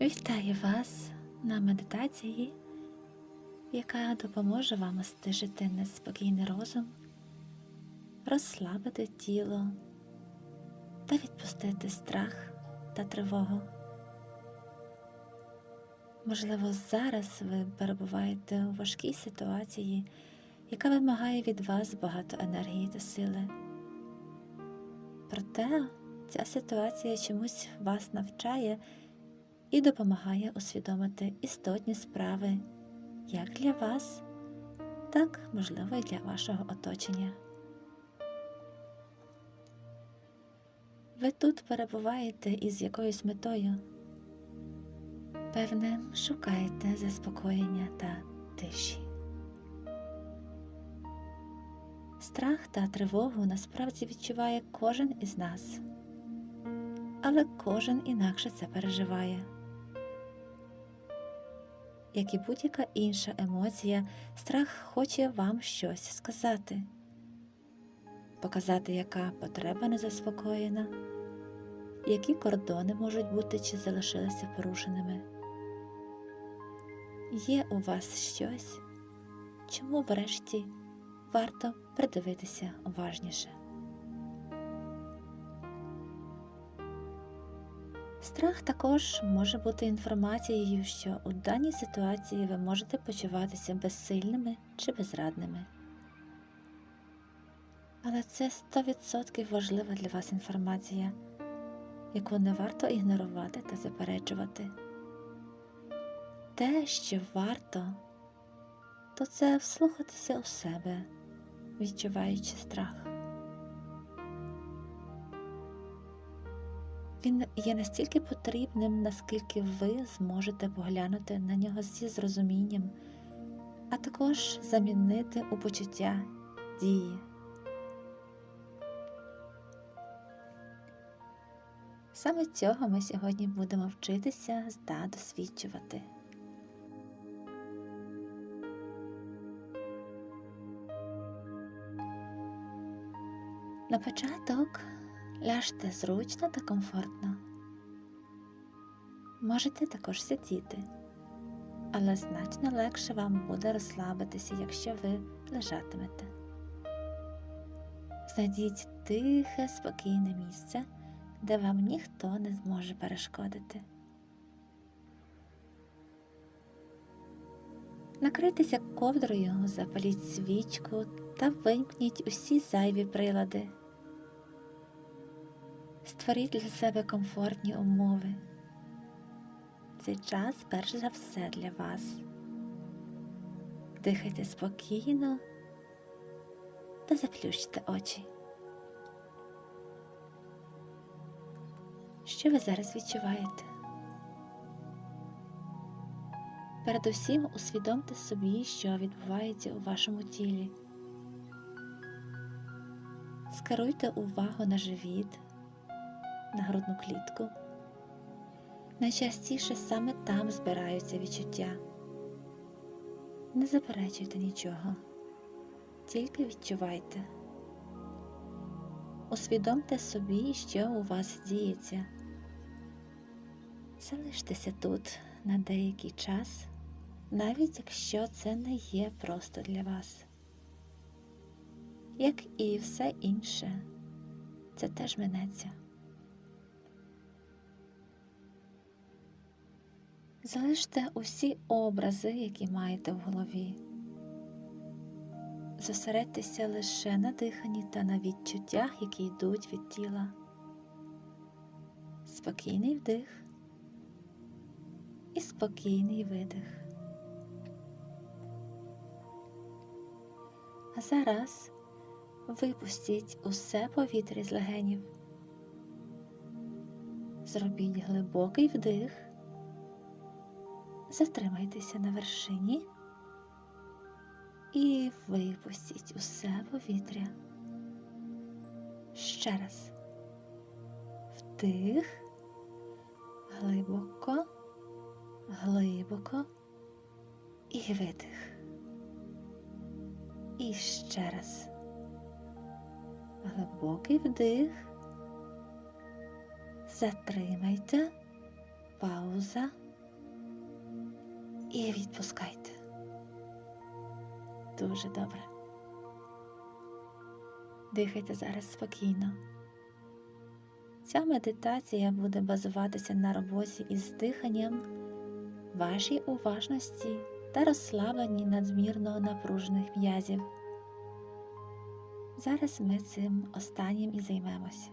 Вітаю вас на медитації, яка допоможе вам стишити неспокійний розум, розслабити тіло та відпустити страх та тривогу. Можливо, зараз ви перебуваєте у важкій ситуації, яка вимагає від вас багато енергії та сили. Проте ця ситуація чомусь вас навчає і допомагає усвідомити істотні справи як для вас, так, можливо, і для вашого оточення. Ви тут перебуваєте із якоюсь метою. Певне, шукаєте заспокоєння та тиші. Страх та тривогу насправді відчуває кожен із нас, але кожен інакше це переживає. Як і будь-яка інша емоція, страх хоче вам щось сказати, показати, яка потреба не заспокоєна, які кордони можуть бути чи залишилися порушеними. Є у вас щось, чому врешті варто придивитися уважніше. Страх також може бути інформацією, що у даній ситуації ви можете почуватися безсильними чи безрадними. Але це 100% важлива для вас інформація, яку не варто ігнорувати та заперечувати. Те, що варто, то це вслухатися у себе, відчуваючи страх. Він є настільки потрібним, наскільки ви зможете поглянути на нього зі зрозумінням, а також замінити у почуття дії. Саме цього ми сьогодні будемо вчитися та досвідчувати. На початок ляжте зручно та комфортно. Можете також сидіти, але значно легше вам буде розслабитися, якщо ви лежатимете. Знайдіть тихе, спокійне місце, де вам ніхто не зможе перешкодити. Накрийтеся ковдрою, запаліть свічку та вимкніть усі зайві прилади. Створіть для себе комфортні умови. Цей час перш за все для вас. Дихайте спокійно та заплющте очі. Що ви зараз відчуваєте? Передусім усвідомте собі, що відбувається у вашому тілі. Скеруйте увагу на живіт на грудну клітку. Найчастіше саме там збираються відчуття. Не заперечуйте нічого, тільки відчувайте. Усвідомте собі, що у вас діється. Залиштеся тут на деякий час, навіть якщо це не є просто для вас. Як і все інше, це теж минеться. Залиште усі образи, які маєте в голові. Зосередьтеся лише на диханні та на відчуттях, які йдуть від тіла. Спокійний вдих і спокійний видих. А зараз випустіть усе повітря з легенів. Зробіть глибокий вдих. Затримайтеся на вершині і випустіть усе повітря. Ще раз. Вдих, глибоко, глибоко і видих. І ще раз. Глибокий вдих. Затримайте. Пауза І відпускайте. Дуже добре. Дихайте зараз спокійно. Ця медитація буде базуватися на роботі із диханням, вашій уважності та розслабленні надмірно напружених м'язів. Зараз ми цим останнім і займемося.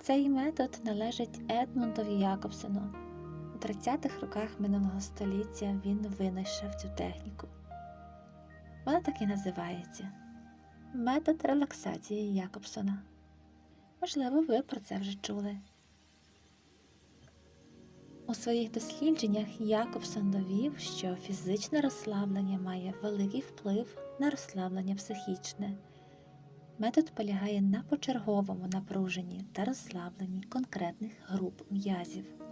Цей метод належить Едмундові Якобсону. У 30-х роках минулого століття він винайшов цю техніку. Вона так і називається метод релаксації Якобсона. Можливо, ви про це вже чули. У своїх дослідженнях Якобсон довів, що фізичне розслаблення має великий вплив на розслаблення психічне. Метод полягає на почерговому напруженні та розслабленні конкретних груп м'язів.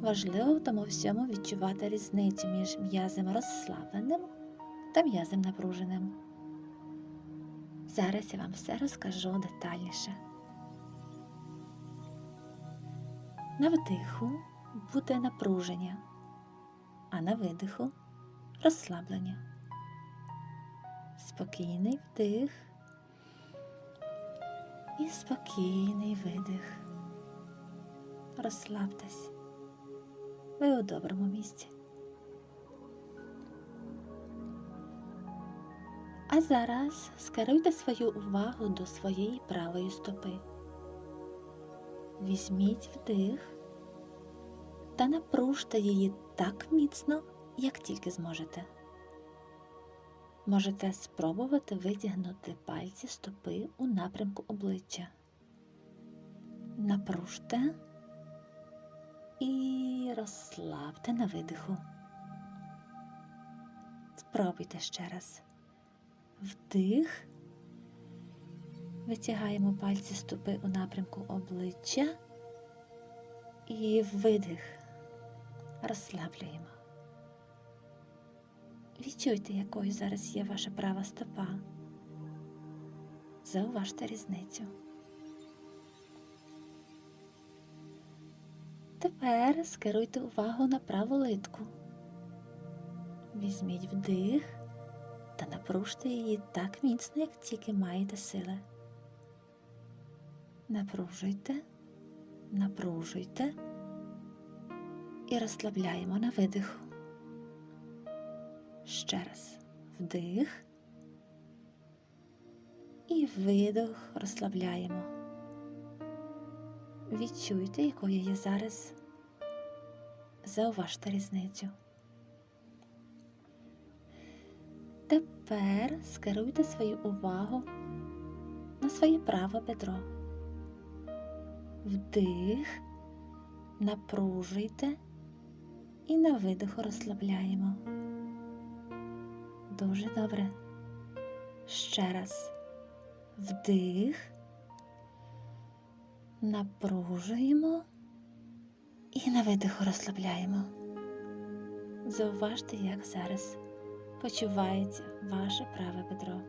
Важливо в тому всьому відчувати різницю між м'язем розслабленим та м'язем напруженим. Зараз я вам все розкажу детальніше. На вдиху буде напруження, а на видиху розслаблення. Спокійний вдих і спокійний видих. Розслабтесь. Ви у доброму місці. А зараз скеруйте свою увагу до своєї правої стопи. Візьміть вдих та напружте її так міцно, як тільки зможете. Можете спробувати витягнути пальці стопи у напрямку обличчя. Напружте і розслабте на видиху. Спробуйте ще раз. Вдих. Витягаємо пальці стопи у напрямку обличчя і видих. Розслаблюємо. Відчуйте, якою зараз є ваша права стопа. Зауважте різницю. Тепер скеруйте увагу на праву литку. Візьміть вдих та напружте її так міцно, як тільки маєте сили. Напружуйте, напружуйте і розслабляємо на видиху. Ще раз вдих і видох розслабляємо. Відчуйте, якою є зараз. Зауважте різницю. Тепер скеруйте свою увагу на своє праве бедро. Вдих, напружуйте і на видиху розслабляємо. Дуже добре. Ще раз. Вдих, напружуємо і на видиху розслабляємо. Зауважте, як зараз почувається ваше праве бедро.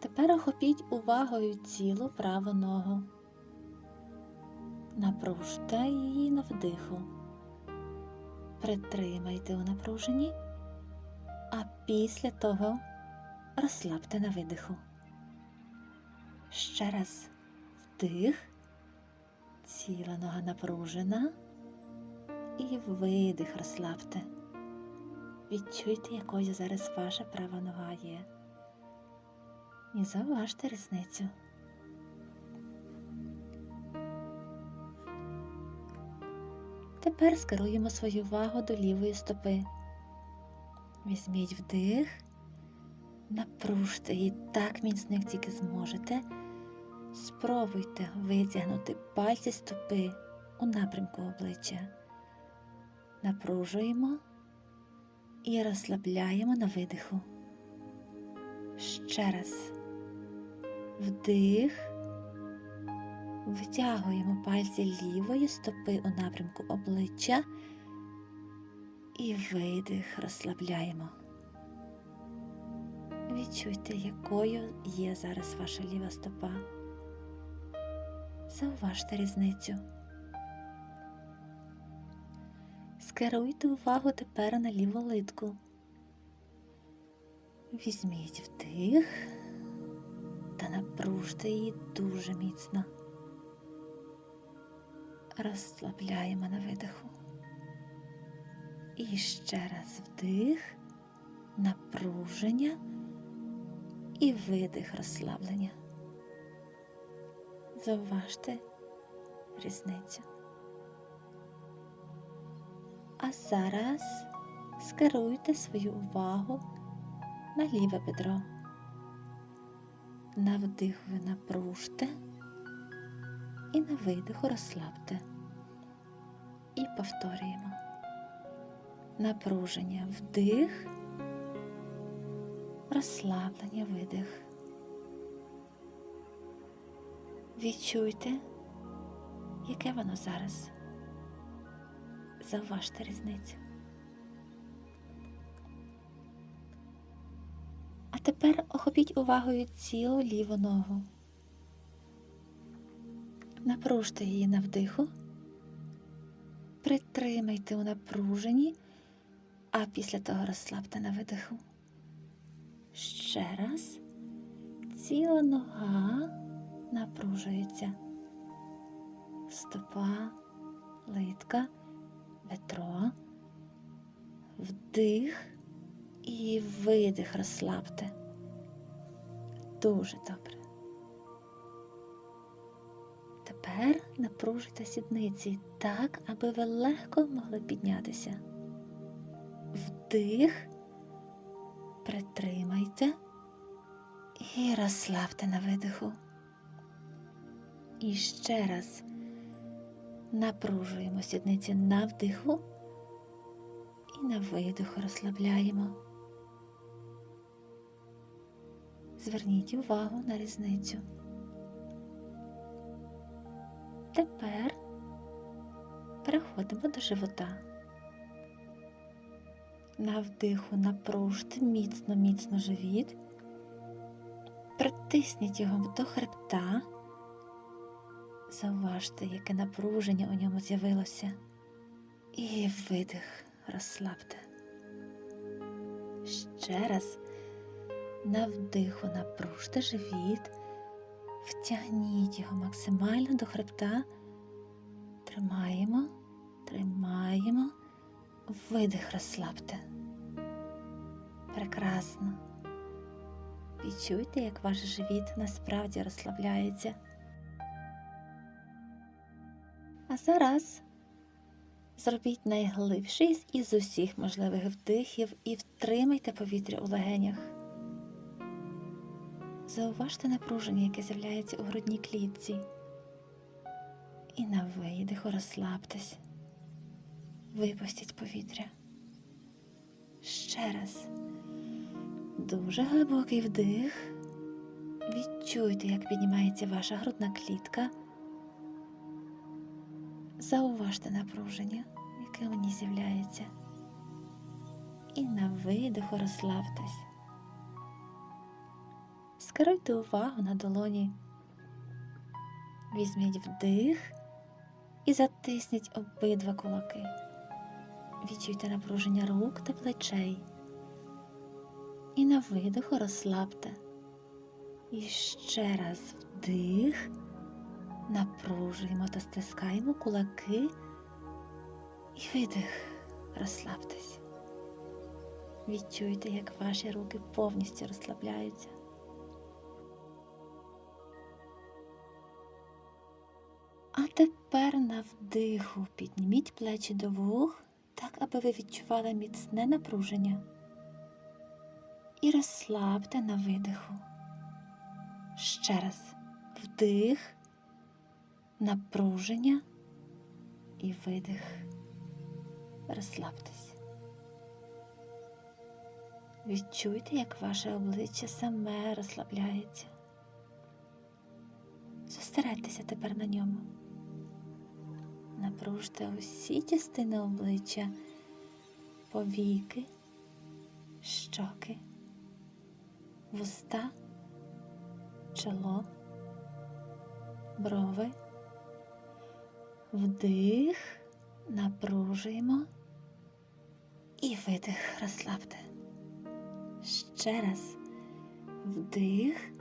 Тепер охопіть увагою цілу праву ногу. Напружте її на вдиху. Притримайте у напруженні, а після того розслабте на видиху. Ще раз вдих, ціла нога напружена і видих розслабте. Відчуйте, якою зараз ваша права нога є. І зауважте різницю. Тепер скеруємо свою увагу до лівої стопи. Візьміть вдих, напружте її так міцно, як тільки зможете. Спробуйте витягнути пальці стопи у напрямку обличчя. Напружуємо і розслабляємо на видиху. Ще раз вдих, витягуємо пальці лівої стопи у напрямку обличчя і видих розслабляємо. Відчуйте, якою є зараз ваша ліва стопа. Зауважте різницю. Скеруйте увагу тепер на ліву литку. Візьміть вдих та напружте її дуже міцно. Розслабляємо на видиху. І ще раз вдих, напруження і видих розслаблення. Зауважте різницю. А зараз скеруйте свою увагу на ліве бедро. На вдих ви напружте і на видиху розслабте. І повторюємо. Напруження вдих, розслаблення видих. Відчуйте, яке воно зараз. Зауважте різницю. А тепер охопіть увагою цілу ліву ногу. Напружте її на вдиху, притримайте у напруженні, а після того розслабте на видиху. Ще раз. Ціла нога напружується. Стопа, литка, бедро, вдих і видих розслабте. Дуже добре. Тепер напружуйте сідниці так, аби ви легко могли піднятися. Вдих, притримайте і розслабте на видиху. І ще раз напружуємо сідниці на вдиху і на видиху розслабляємо. Зверніть увагу на різницю. Тепер переходимо до живота. На вдиху напружте міцно, міцно живіт, притисніть його до хребта, зауважте, яке напруження у ньому з'явилося, і видих розслабте. Ще раз на вдиху напружте живіт, втягніть його максимально до хребта, тримаємо, тримаємо, видих розслабте. Прекрасно. Відчуйте, як ваш живіт насправді розслабляється. А зараз зробіть найглибший із усіх можливих вдихів і втримайте повітря у легенях. Зауважте напруження, яке з'являється у грудній клітці. І на видиху розслабтесь. Випустіть повітря. Ще раз. Дуже глибокий вдих. Відчуйте, як піднімається ваша грудна клітка. Зауважте напруження, яке у ній з'являється. І на видиху розслабтесь. Скеруйте увагу на долоні. Візьміть вдих і затисніть обидва кулаки. Відчуйте напруження рук та плечей. І на видиху розслабте. І ще раз вдих, напружуємо та стискаємо кулаки і видих, розслабтесь. Відчуйте, як ваші руки повністю розслабляються. А тепер на вдиху підніміть плечі до вух, так, аби ви відчували міцне напруження. І розслабте на видиху. Ще раз вдих, напруження і видих. Розслабтесь. Відчуйте, як ваше обличчя саме розслабляється. Зосередьтеся тепер на ньому. Напружте усі частини обличчя, повіки, щоки, вуста, чоло, брови, Вдих, напружуємо і видих, розслабте. Ще раз. Вдих,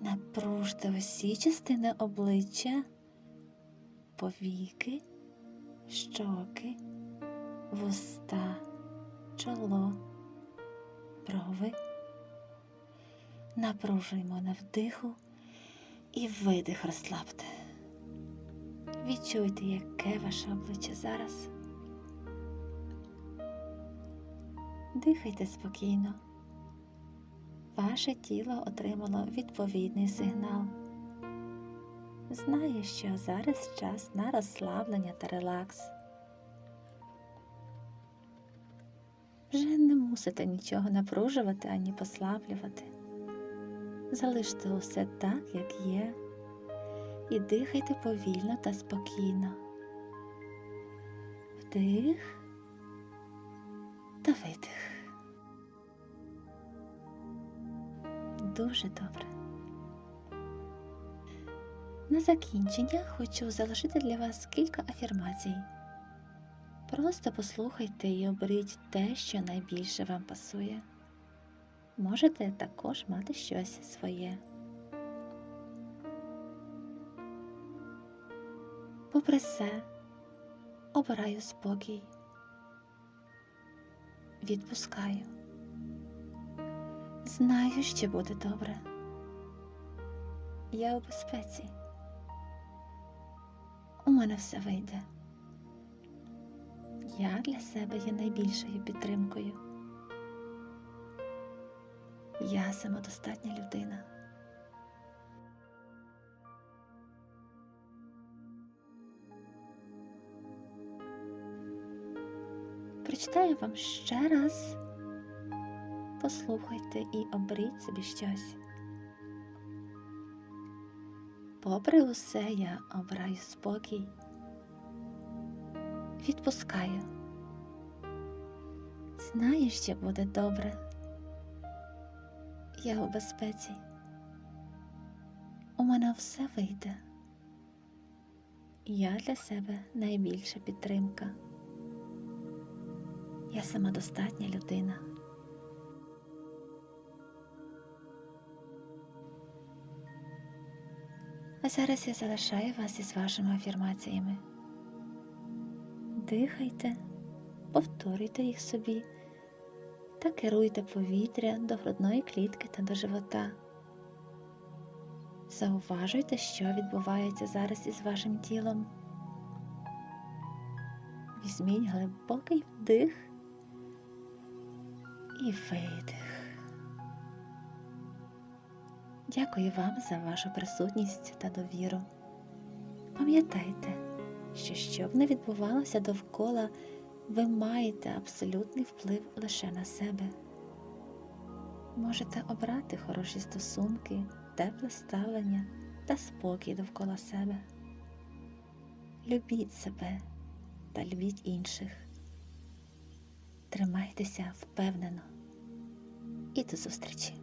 напружте усі частини обличчя, повіки, щоки, вуста, чоло, брови. Напружуємо на вдиху і видих розслабте. Відчуйте, яке ваше обличчя зараз. Дихайте спокійно. Ваше тіло отримало відповідний сигнал. Знає, що зараз час на розслаблення та релакс. Вже не мусите нічого напружувати ані послаблювати. Залиште усе так, як є, і дихайте повільно та спокійно. Вдих та видих. Дуже добре. На закінчення хочу залишити для вас кілька афірмацій. Просто послухайте і оберіть те, що найбільше вам пасує. Можете також мати щось своє. Попри все, обираю спокій. Відпускаю. Знаю, що буде добре. Я у безпеці. У мене все вийде. Я для себе є найбільшою підтримкою. Я самодостатня людина. Прочитаю вам ще раз. Послухайте і оберіть собі щось. Попри усе, я обираю спокій, відпускаю. Знаю, що буде добре. Я у безпеці. У мене все вийде. Я для себе найбільша підтримка. Я самодостатня людина. А зараз я залишаю вас із вашими афірмаціями. Дихайте, повторюйте їх собі та керуйте повітря до грудної клітки та до живота. Зауважуйте, що відбувається зараз із вашим тілом. Візьміть глибокий вдих і видих. Дякую вам за вашу присутність та довіру. Пам'ятайте, що що б не відбувалося довкола, ви маєте абсолютний вплив лише на себе. Можете обрати хороші стосунки, тепле ставлення та спокій довкола себе. Любіть себе та любіть інших. Тримайтеся впевнено і до зустрічі!